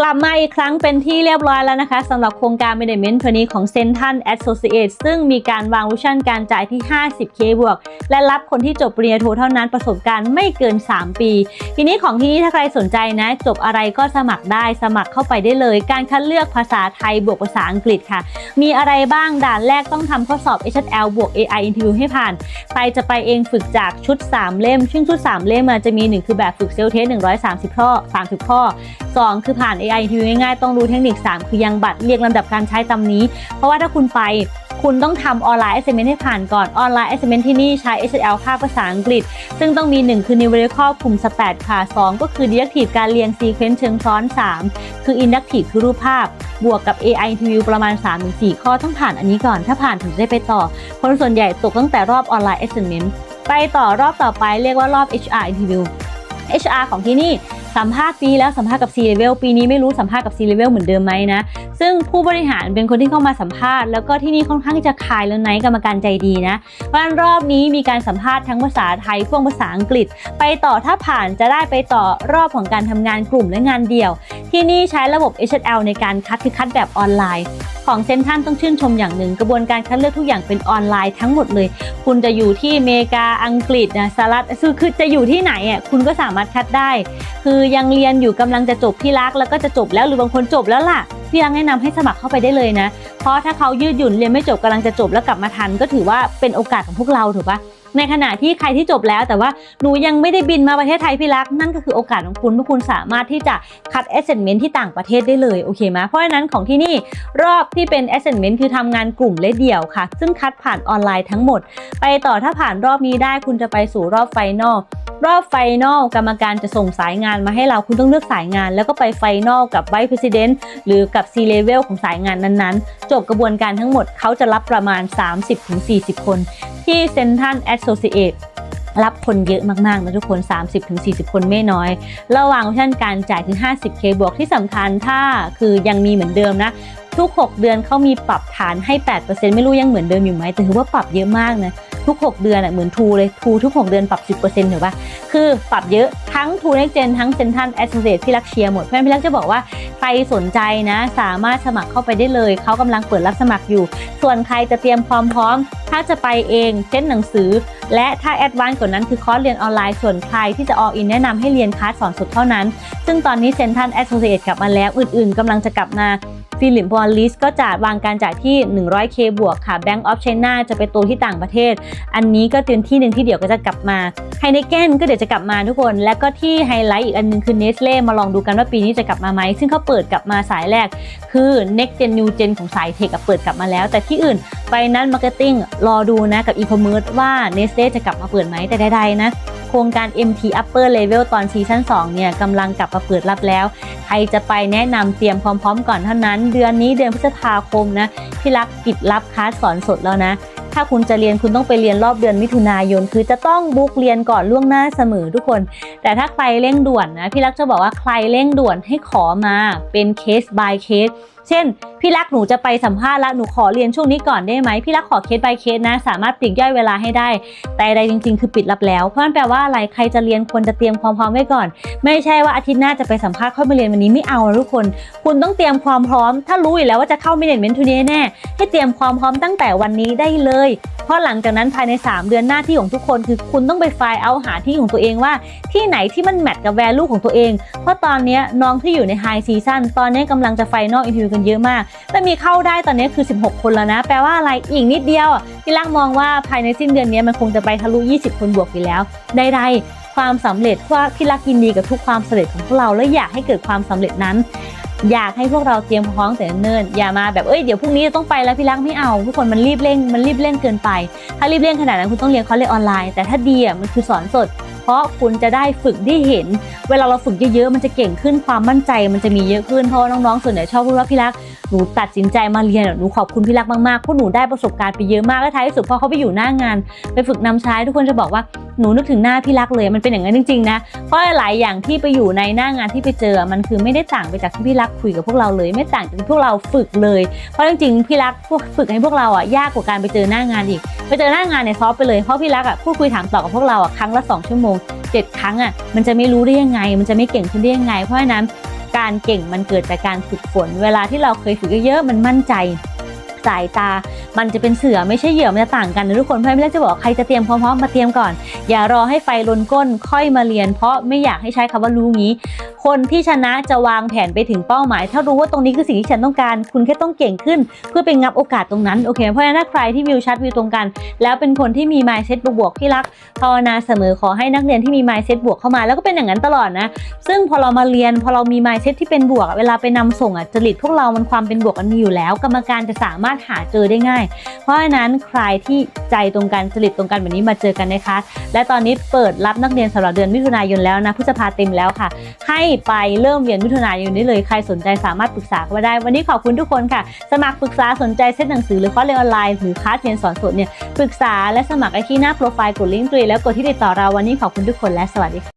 กลับมาอีกครั้งเป็นที่เรียบร้อยแล้วนะคะสำหรับโครงการ Management ตัวนี้ของ Central Associate ซึ่งมีการวางวิชั่นการจ่ายที่ 50k บวก และรับคนที่จบปริญญาโทเท่านั้นประสบการณ์ไม่เกิน 3 ปี ทีนี้ของที่นี่ถ้าใครสนใจนะ จบอะไรก็สมัครได้สมัครเข้าไปได้เลย การคัดเลือกภาษาไทยบวกภาษาอังกฤษค่ะ มีอะไรบ้างด่านแรกต้องทำข้อสอบ HL บวก AI Interview ให้ผ่านใครจะไปเองฝึกจากชุด 3 เล่มซึ่งชุด 3 เล่มมันจะมี 1 คือแบบฝึกเซลเทส130ข้อ30 ข้อ 2 คือผ่าน AI Interview ง่ายๆ ต้องรู้เทคนิค 3 คือยังบัตรเรียงลำดับการใช้ตามนี้ เพราะว่าถ้าคุณไปคุณต้องทำออนไลน์ assessment ให้ผ่านก่อน ออนไลน์ assessment ที่นี่ใช้ HL ภาคภาษาอังกฤษ ซึ่งต้องมี 1 คือ numerical กลุ่ม stat ค่ะ 2 ก็คือ deductive การเรียง sequence เชิงซ้อน 3 คือ inductive คือรูปภาพ บวกกับ AI interview ประมาณ 3-4 ข้อต้องผ่านอันนี้ก่อน ถ้าผ่านถึงจะได้ไปต่อ คนส่วนใหญ่ตกตั้งแต่รอบออนไลน์ assessment ไปต่อรอบต่อไปเรียกว่ารอบ HR interview HR ของที่นี่ สัมภาษณ์ปีแล้วสัมภาษณ์กับ C level ปีนี้ไม่รู้สัมภาษณ์กับ C level เหมือนเดิมไหมนะ ซึ่งผู้บริหารเป็นคนที่เข้ามาสัมภาษณ์แล้วก็ที่นี่ค่อนข้างจะคายแล้วไนกรรมการใจดีนะเพราะฉะนั้นรอบนี้มีการสัมภาษณ์ทั้งภาษาไทยพ่วงภาษาอังกฤษ ไปต่อถ้าผ่านจะได้ไปต่อรอบของการทำงานกลุ่มและงานเดี่ยว ที่นี่ใช้ระบบ HL ในการคัดคือคัดแบบออนไลน์ ของเซนทันต้องชื่นชมอย่างหนึ่ง กระบวนการคัดเลือกทุกอย่างเป็นออนไลน์ทั้งหมดเลย คุณจะอยู่ที่อเมริกาอังกฤษนะสหรัฐคือคือจะอยู่ที่ไหนอะคุณก็สามารถคัดได้ คือยังเรียนอยู่กำลังจะจบที่รักแล้วก็จะจบแล้วหรือบางคนจบแล้วล่ะพี่รักแนะนำให้สมัครเข้าไปได้เลยนะ เพราะถ้าเขายืดหยุ่นเรียนไม่จบกำลังจะจบแล้วกลับมาทัน ก็ถือว่าเป็นโอกาสของพวกเราถูกปะ ในขณะที่ใครที่จบแล้ว แต่ว่าหนูยังไม่ได้บินมาประเทศไทยพี่รัก นั่นก็คือโอกาสของคุณเพราะคุณสามารถที่จะคัด assessment ที่ต่างประเทศได้เลยโอเคไหมเพราะฉะนั้นของที่นี่รอบที่เป็น assessment คือทำงานกลุ่มและเดี่ยวค่ะ ซึ่งคัดผ่านออนไลน์ทั้งหมด ไปต่อถ้าผ่านรอบนี้ได้คุณจะไปสู่รอบไฟนอลรอบไฟนอลกรรมการจะส่งสายงานมาให้เราคุณต้องเลือกสายงาน แล้วก็ไปไฟนอลกับ Vice President หรือกับ C Level ของสายงานนั้นๆ จบกระบวนการทั้งหมดเขาจะรับประมาณ 30-40 คน ที่ Central Associate รับคนเยอะมากๆนะทุกคน 30-40 คนไม่น้อย ระหว่างเช่นการจ่ายถึง 50k บวกที่สำคัญถ้าคือยังมีเหมือนเดิมนะ ทุก 6 เดือนเขามีปรับฐานให้ 8%ไม่รู้ยังเหมือนเดิมอยู่ไหมแต่ถือว่าปรับเยอะมากนะทุก 6 เดือนอะเหมือนทูเลยทูทุก 6 เดือนปรับ 10%ถือปะคือปรับเยอะทั้งทูเน็กเจนทั้งเซนทันแอสโซเซทพี่รักเชียร์หมดเพราะฉะนั้นพี่รักจะบอกว่าใครสนใจนะ สามารถสมัครเข้าไปได้เลย เขากำลังเปิดรับสมัครอยู่ ส่วนใครจะเตรียมความพร้อม ถ้าจะไปเองเช่นหนังสือ และถ้าแอดวานซ์กว่านั้นคือคอร์สเรียนออนไลน์ส่วนใครที่จะออินแนะนำให้เรียนคลาสสอนสดเท่านั้น ซึ่งตอนนี้เซนทันแอสโซเซทกลับมาแล้วอื่น ๆกำลังจะกลับมา ฟิลิปบอลลิสก็จะวางการจ่ายที่ 100k บวกค่ะ Bank of China จะไปตัวที่ต่างประเทศ อันนี้ก็เป็นที่หนึ่งที่เดี๋ยวก็จะกลับมาไฮเนเกนก็เดี๋ยวจะกลับมาทุกคน แล้วก็ที่ไฮไลท์อีกอันหนึงคือเนสเล่มาลองดูกันว่าปีนี้จะกลับมาไหม ซึ่งเขาเปิดกลับมาสายแรก คือ Next Gen New Gen ของสายเทคเปิดกลับมาแล้ว แต่ที่อื่นไปนั้นมาร์เก็ตติ้งรอดูนะกับ e-commerce ว่า n e s t l e จะกลับมาเปิดไหมแต่ใดๆนะ ครงการ MT Upper Level ตอนซีซั่น2เนี่ยกำลังกลับมาเปิดรับแล้ว ใครจะไปแนะนำเตรียมพร้อมๆ ก่อนเท่านั้น เดือนนี้เดือนพฤษภาคมนะพี่รักปิดรับคลาสสอนสดแล้วนะถ้าคุณจะเรียนคุณต้องไปเรียนรอบเดือนมิถุนายน คือจะต้องบุ๊กเรียนก่อนล่วงหน้าเสมอทุกคน แต่ถ้าใครเร่งด่วนนะพี่รักจะบอกว่าใครเร่งด่วนให้ขอมาเป็นเคส by เคส เช่น พี่รักหนูจะไปสัมภาษณ์ละหนูขอเรียนช่วงนี้ก่อนได้ไหมพี่รักขอเคส by เคสนะ สามารถปลีกย่อยเวลาให้ได้ แต่ใดจริง ๆ คือปิดรับแล้ว เพราะนั่นแปลว่าอะไรใครจะเรียนควรจะเตรียมความพร้อมไว้ก่อน ไม่ใช่ว่าอาทิตย์หน้าจะไปสัมภาษณ์ค่อยมาเรียนวันนี้ไม่เอาทุกคน คุณต้องเตรียมความพร้อม ถ้ารู้อยู่แล้วว่าจะเข้า management ทุนนี้แน่ให้เตรียมความพร้อมตั้งแต่วันนี้ได้เลย เพราะหลังจากนั้นภายใน 3 เดือนหน้าที่ของทุกคนคือคุณต้องไปไฟล์เอาหาที่ของตัวเองว่า ที่ไหนที่มันแมทกับ value ของตัวเอง เพราะตอนนี้น้องที่อยู่ใน high season ตอนนี้กำลังจะ final interview กันเยอะมากแต่มีเข้าได้ตอนนี้คือ 16 คนแล้วนะ แปลว่าอะไรอีกนิดเดียวพี่ลักมองว่าภายในสิ้นเดือนนี้มันคงจะไปทะลุ 20 คนบวกไปแล้วใดๆความสำเร็จว่าพี่ลักยินดีกับทุกความสำเร็จของพวกเราและอยากให้เกิดความสำเร็จนั้น อยากให้พวกเราเตรียมพร้อมแต่เนิ่นๆอย่ามาแบบเอ้ยเดี๋ยวพรุ่งนี้จะต้องไปแล้วพี่ลักไม่เอาทุกคนมันรีบเร่งมันรีบเร่งเกินไป ถ้ารีบเร่งขนาดนั้นคุณต้องเรียนคอร์สเรียนออนไลน์แต่ถ้าดีอะมันคือสอนสด เพราะคุณจะได้ฝึกได้เห็น เวลาเราฝึกเยอะๆมันจะเก่งขึ้นความมั่นใจ มันจะมีเยอะขึ้นเพราะว่าน้องๆส่วนใหญ่ชอบพูดว่าพี่รักหนูตัดสินใจมาเรียนหนูขอบคุณพี่รักมากๆเพราะหนูได้ประสบการณ์ไปเยอะมากและท้ายที่สุดพอเขาไปอยู่หน้างาน ไปฝึกนำใช้ทุกคนจะบอกว่า หนูนึกถึงหน้าพี่รักเลยมันเป็นอย่างนั้นจริงๆนะเพราะหลายอย่างที่ไปอยู่ในหน้างานที่ไปเจอมันคือไม่ได้ต่างไปจากที่พี่รักคุยกับพวกเราเลย ไม่ต่างจากที่พวกเราฝึกเลย เพราะจริงๆพี่รักพวกฝึกให้พวกเราอะยากกว่าการไปเจอหน้างานอีก ไปเจอหน้างานเนี่ยซอฟไปเลยเพราะพี่รักอะพูดคุยถามตอบกับพวกเราอะครั้งละ 2 ชั่วโมง 7 ครั้งอะมันจะไม่รู้ได้ยังไง มันจะไม่เก่งขึ้นได้ยังไง เพราะฉะนั้นการเก่งมันเกิดจากการฝึกฝน เวลาที่เราเคยฝึกเยอะๆมันมั่นใจ สายตา มันจะเป็นเสือไม่ใช่เหยื่อมันจะต่างกันนะทุกคนเพราะฉะนั้นไม่ได้จะบอกใครจะเตรียมพร้อมๆมาเตรียมก่อน อย่ารอให้ไฟลนก้นค่อยมาเรียน เพราะไม่อยากให้ใช้คำว่ารู้งี้ คนที่ชนะจะวางแผนไปถึงเป้าหมาย ถ้ารู้ว่าตรงนี้คือสิ่งที่ฉันต้องการ คุณแค่ต้องเก่งขึ้น เพื่อไปงับโอกาสตรงนั้นโอเคเพราะฉะนั้นถ้าใครที่วิวชัดวิวตรงกัน แล้วเป็นคนที่มี mindset บวกๆที่รักภาวนาเสมอขอให้นักเรียนที่มี mindset บวกเข้ามาแล้วก็เป็นอย่างนั้นตลอดนะซึ่งพอเรามาเรียน พอเรามี mindset ที่เป็นบวก เวลาไปนำส่งอะจริตพวกเรามันความเป็นบวกมันมีอยู่แล้ว กรรมการจะสามารถหาเจอได้ง่าย เพราะฉะนั้นใครที่ใจตรงกันจริตตรงกันแบบนี้มาเจอกันนะคะ และตอนนี้เปิดรับนักเรียนสำหรับเดือนมิถุนายนแล้วนะพฤษภาเต็มแล้วค่ะ ให้ไปเริ่มเรียนมิถุนายนนี้เลยใครสนใจสามารถปรึกษาเข้ามาได้ วันนี้ขอบคุณทุกคนค่ะ สมัครปรึกษาสนใจเซตหนังสือหรือคอร์สเรียนออนไลน์หรือคลาสเรียนสอนสดเนี่ยปรึกษาและสมัครไอที่หน้าโปรไฟล์กดลิงก์ตรีแล้วกดที่ติดต่อเราวันนี้ขอบคุณทุกคนและสวัสดีค่ะ